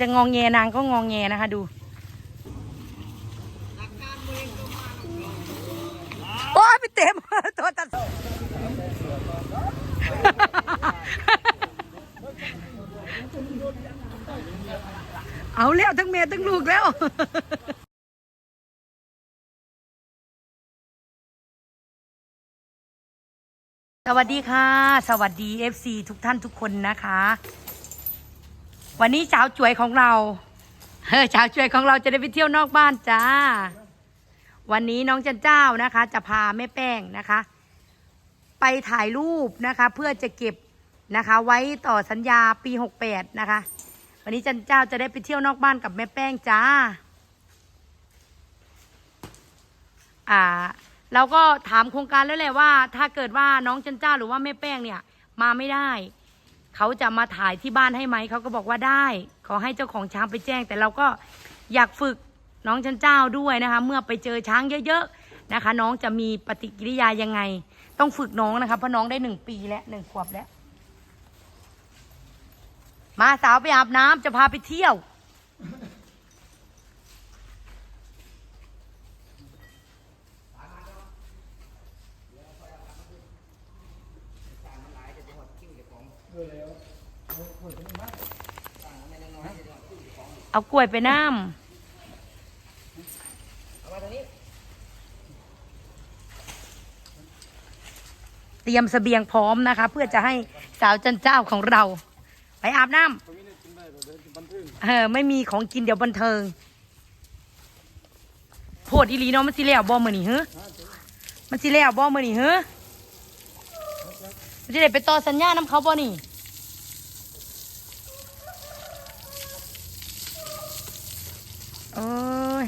จะงองแงนางก็งองแงนะคะดูโอ้ยไปเต็มตัวตัดเอาแล้วทั้งเมียทั้งลูกแล้วสวัสดีค่ะ สวัสดี FC ทุกท่านทุกคนนะคะ วันนี้สาวจวยของเราเออสาวจวยของเราจะได้ไปเที่ยวนอกบ้านจ้า วันนี้น้องจันเจ้านะคะ จะพาแม่แป้งนะคะ ไปถ่ายรูปนะคะ เพื่อจะเก็บนะคะ ไว้ต่อสัญญาปี68นะคะ วันนี้จันเจ้าจะได้ไปเที่ยวนอกบ้านกับแม่แป้งจ้า อ่าเราก็ถามโครงการแล้วแหละว่า ถ้าเกิดว่าน้องจันเจ้าหรือว่าแม่แป้งเนี่ย มาไม่ได้ เขาจะมาถ่ายที่บ้านให้ไหมเขาก็บอกว่าได้ ขอให้เจ้าของช้างไปแจ้ง แต่เราก็อยากฝึกน้องชันเจ้าด้วยนะคะ เมื่อไปเจอช้างเยอะๆนะคะ น้องจะมีปฏิกิริยายังไง ต้องฝึกน้องนะคะเพราะน้องได้หนึ่งปีแล้วหนึ่งขวบแล้ว มาสาวไปอาบน้ำจะพาไปเที่ยว เอากล้วยไปน้ำเตรียมเสบียงพร้อมนะคะ เพื่อจะให้สาวจันเจ้าของเรา ไปอาบน้ำเออไม่มีของกินเดี๋ยวบันเทิงโพดอีหลีเนาะมันสิแล้วบ่มือนี่เฮ้มันสิแล้วบ่มือนี่เฮ้มันจะได้ไปต่อสัญญาน้ำเขาบ่นี่ โอ้ย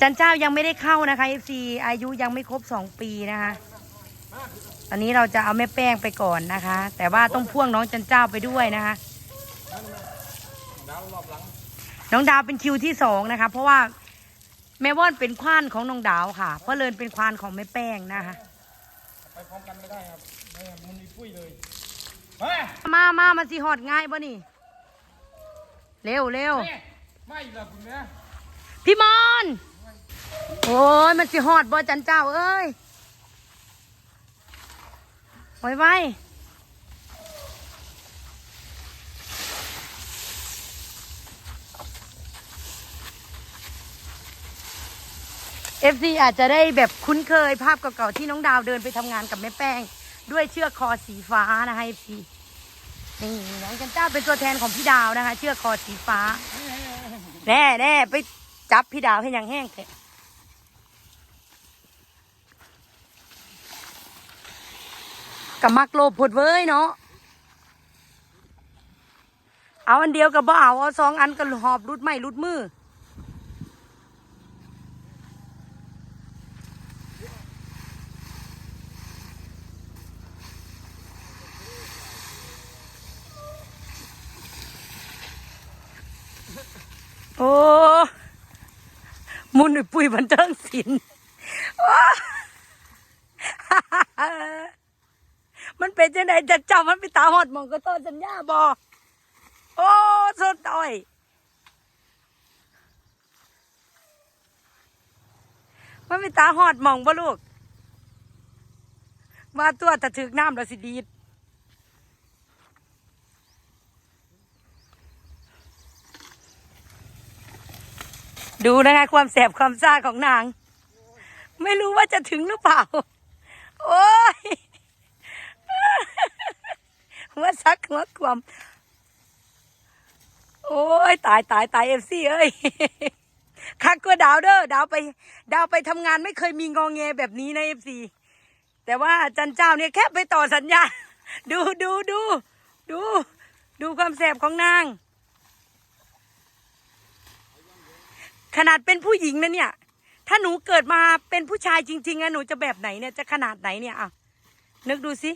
จันเจ้ายังไม่ได้เข้านะคะ FC อายุยังไม่ครบสองปีนะคะตอนนี้เราจะเอาแม่แป้งไปก่อนนะคะ แต่ว่าต้องพ่วงน้องจันเจ้าไปด้วยนะคะ น้องดาวเป็นคิวที่สองนะคะ เพราะว่าแม่ว่อนเป็นควานของน้องดาวค่ะเพราะเลินเป็นควานของแม่แป้งนะคะไปพร้อมกันไม่ได้ครับไม่งั้นมันมีปุ้ยเลยมามามามาสิหอดง่ายป่ะนี่ เร็วเร็วแม่ไม่หรอกคุณแม่พี่มอน โอ้ย มันสิหอดบ่จันเจ้า เอ้ยไว้ไว้เอฟซีอาจจะได้แบบคุ้นเคยภาพเก่าๆที่น้องดาวเดินไปทำงานกับแม่แป้ง ด้วยเชือกคอสีฟ้านะคะเอฟซีนี่น้องจันเจ้าเป็นตัวแทนของพี่ดาวนะคะ เชือกคอสีฟ้า แน่แน่ไปจับพี่ดาวให้ยังแห้งเถอะ กับมักโลภผดเว้ยเนาะเอาอันเดียวกับบ่เอาเอาสองอันก็หอบรุดไม่รุดมือโอ้ มุนปปุยบันเทิงศิลป์ โอ้มัน เป็นจังไดจะจำมันไปตาหอดหมองก็ต้นสัญญาบอโอ้สุดต่อยมันไปตาหอดหมองบ่ลูก มาตัวตะถึกน้ำแล้วสิดีดดูนะคะความแสบความซ่าของนาง ไม่รู้ว่าจะถึงหรือเปล่า โอ้ย หัวซักหัวความโอ้ยตายตายตายเอฟซีเอ้ยคักก็ดาวเด้อดาวไป ดาวไปทำงานไม่เคยมีงองแงแบบนี้นะเอฟซีแต่ว่าจันเจ้าเนี่ยแค่ไปต่อสัญญา ดูดูดูดู ดูความแสบของนาง ขนาดเป็นผู้หญิงนะเนี่ย ถ้าหนูเกิดมาเป็นผู้ชายจริงๆอะหนูจะแบบไหนเนี่ยจะขนาดไหนเนี่ยอะนึกดูสิ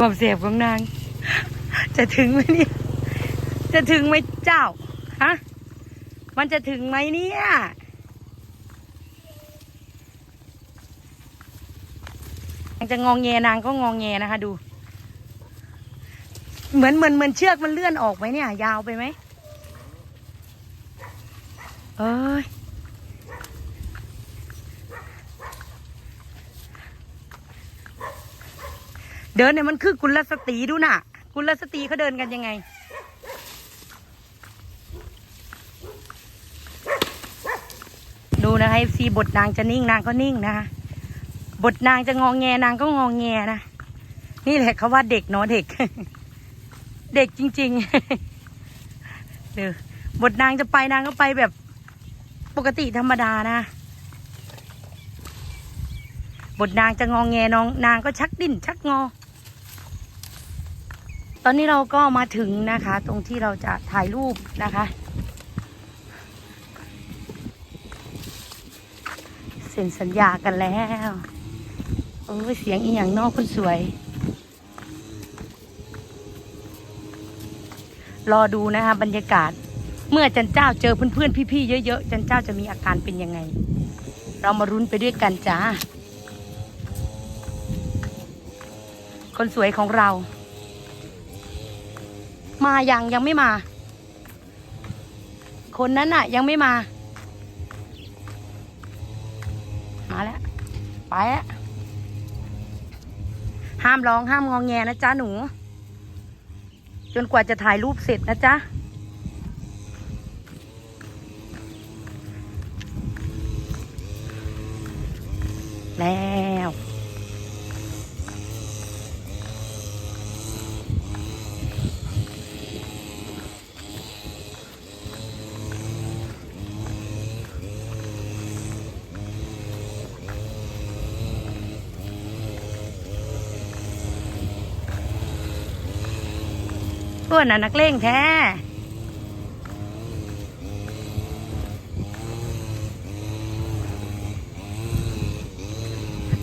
ความเสียบของนาง จะถึงไหมเนี่ยจะถึงไหมเจ้า ฮะ มันจะถึงไหมเนี่ยจะงองแงนางก็งองแงนะคะ ดู เหมือนเหมือนเหมือนเชือกมันเลื่อนออกไหมเนี่ย ยาวไปไหม เอ้ย เดินเนี่ยมันคือกุลสตรีดูน่ะ กุลสตรีเขาเดินกันยังไง ดูนะคะซีบทนางจะนิ่งนางก็นิ่งนะคะบทนางจะงองแงนางก็งองแงนะ นี่แหละเขาว่าเด็กเนาะเด็ก เด็กจริงๆเดี๋ยวบทนางจะไปนางก็ไปแบบปกติธรรมดานะ บทนางจะงองแงน้อง นางก็ชักดิ้นชักงอ ตอนนี้เราก็มาถึงนะคะ ตรงที่เราจะถ่ายรูปนะคะ เซ็นสัญญากันแล้วโอ้เสียงอีหยังนอกคนสวย รอดูนะคะ บรรยากาศ เมื่อจันเจ้าเจอเพื่อนๆพี่ๆเยอะๆจันเจ้าจะมีอาการเป็นยังไง เรามารุ้นไปด้วยกันจ้าคนสวยของเรา มายังยังไม่มา คนนั้นน่ะ ยังไม่มา มาแล้ว ไปแล้วห้ามร้องห้ามงองแงนะจ๊ะหนู จนกว่าจะถ่ายรูปเสร็จนะจ๊ะแล้ว เพื่อนน่ะนักเลงแท้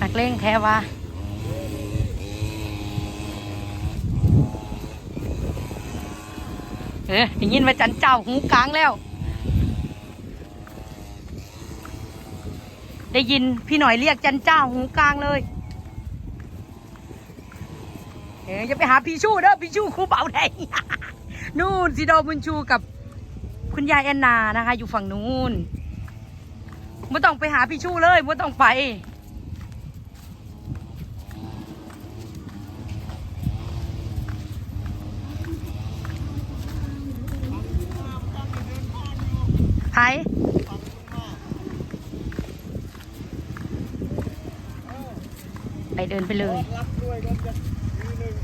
นักเลงแท้วะเออได้ยินว่าจันเจ้าหูกลางแล้ว ได้ยินพี่หน่อยเรียกจันเจ้าหูกลางเลย อย่าไปหาพี่ชู้เด้อพี่ชู้ครูเบาได้นู่นสีดอบุญชูกับคุณยายแอนนานะคะ อยู่ฝั่งนู้นไม่ต้องไปหาพี่ชู้เลยไม่ต้องไป ไผไปเดินไปเลย รับด้วยก็จะมีหนึ่ง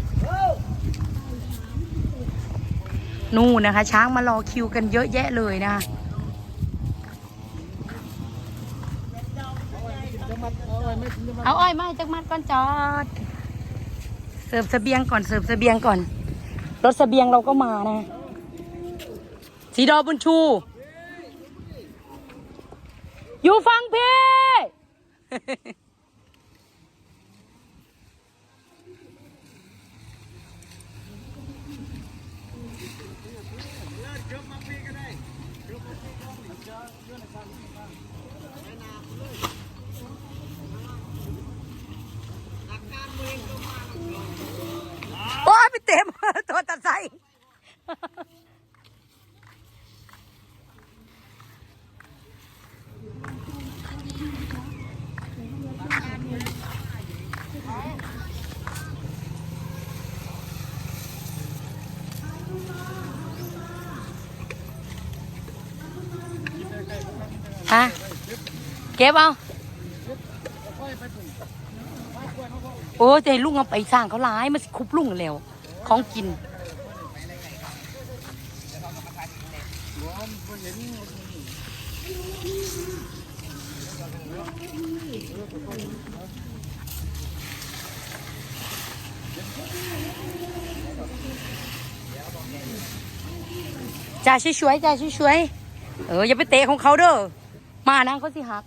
นู่นนะคะ ช้างมารอคิวกันเยอะแยะเลยนะคะเอาอ้อยมาให้จักมัดก่อนจอด เสิร์ฟเสบียงก่อนเสิร์ฟเสบียงก่อน รถเสบียงเราก็มานะสีดอบุญชู อยู่ฟังพี่ โอ้ยไปเต็มตัวตัดใส่ ฮะเก็บเอาโอ้ใจลุงเอาไปสร้างเขาร้ายมันคุบลุงแล้ว ของกินจ่าช่วยๆจ่าช่วยๆเอออย่าไปเตะของเขาเด้อ มานั่งเขาสิฮัก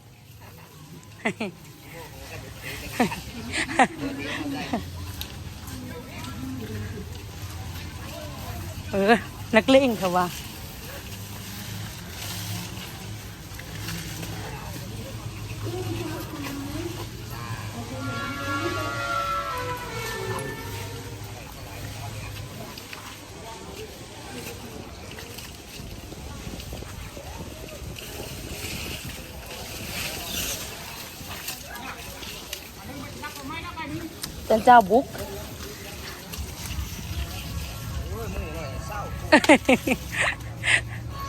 เออ นักเลงค่ะว่าันเจ้าบุก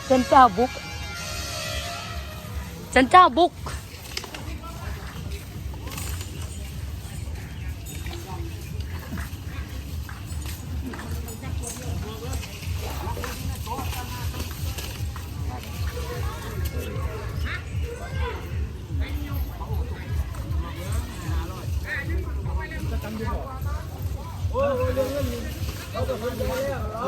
จันเจ้าบุกจันเจ้าบุก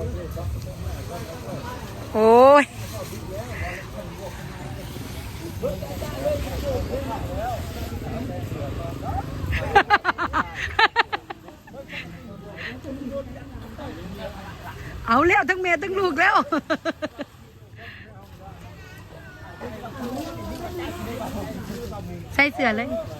ลังเห็นหนาเลยเอ้าโอ้ยโอ้ยเอาแล้วทั้งแม่ทั้งลูกแล้ว ใส่เสื้อเลยอ๋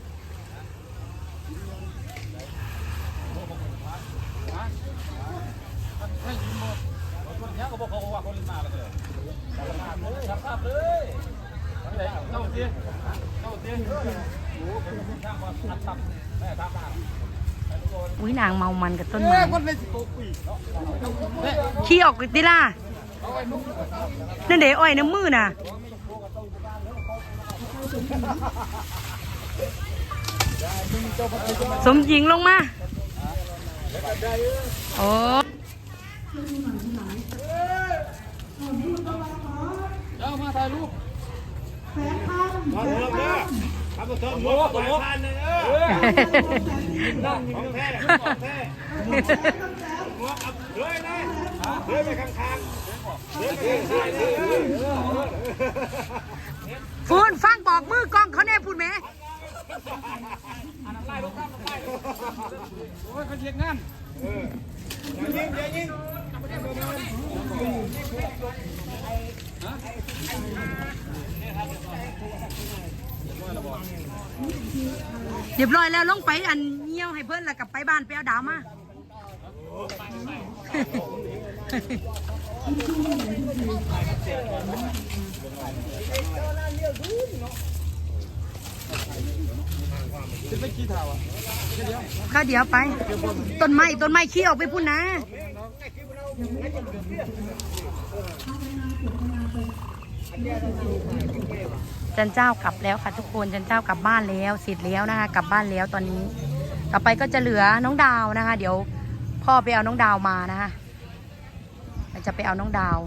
นนี้ก็บอกเขาว่าคนมาเลยทำภาพเลยเข้าเตี้ยเข้าเตี้ยโอ้เป็นช่างมาอัดตับแม่ทำมาอุ้ยนางเมามันกับต้นเอ้ไม้ยคนในสิโตปีเนาะขี้ออกติล่ะเอาไอ้นุ่มนั่นเดอ้อยน้ำมือน่ะสมหญิงลงมา โอ้ เอามาถ่ายรูปมาเถอะเด้อทำเถอะหมูหมูพันเลยเออนั่งของแท้ของแท้หมูอับเลยนะเลยไปข้างๆเลยไปข้างๆเลยฟูนฟังบอกมือกองเขาแน่พูดไหมโอ้ยเขาเรียกงานเอออย่ายิงอย่ายิง เรียบร้อยแล้วลงไปอันเงี้ยวให้เพื่อนแล้วกลับไปบ้านไปเอาดาวมา ข้าเดี๋ยวไป ต้นไม้ต้นไม้ขี้ออกไปพุ่นนะ จันเจ้ากลับแล้วค่ะทุกคนจันเจ้ากลับบ้านแล้วเสร็จแล้วนะคะ กลับบ้านแล้วตอนนี้ ต่อไปก็จะเหลือน้องดาวนะคะ เดี๋ยวพ่อไปเอาน้องดาวมานะคะจะไปเอาน้องดาว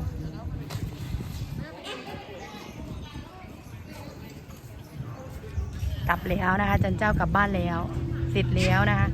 กลับแล้วนะคะจันเจ้ากลับบ้านแล้ว เสร็จแล้วนะคะ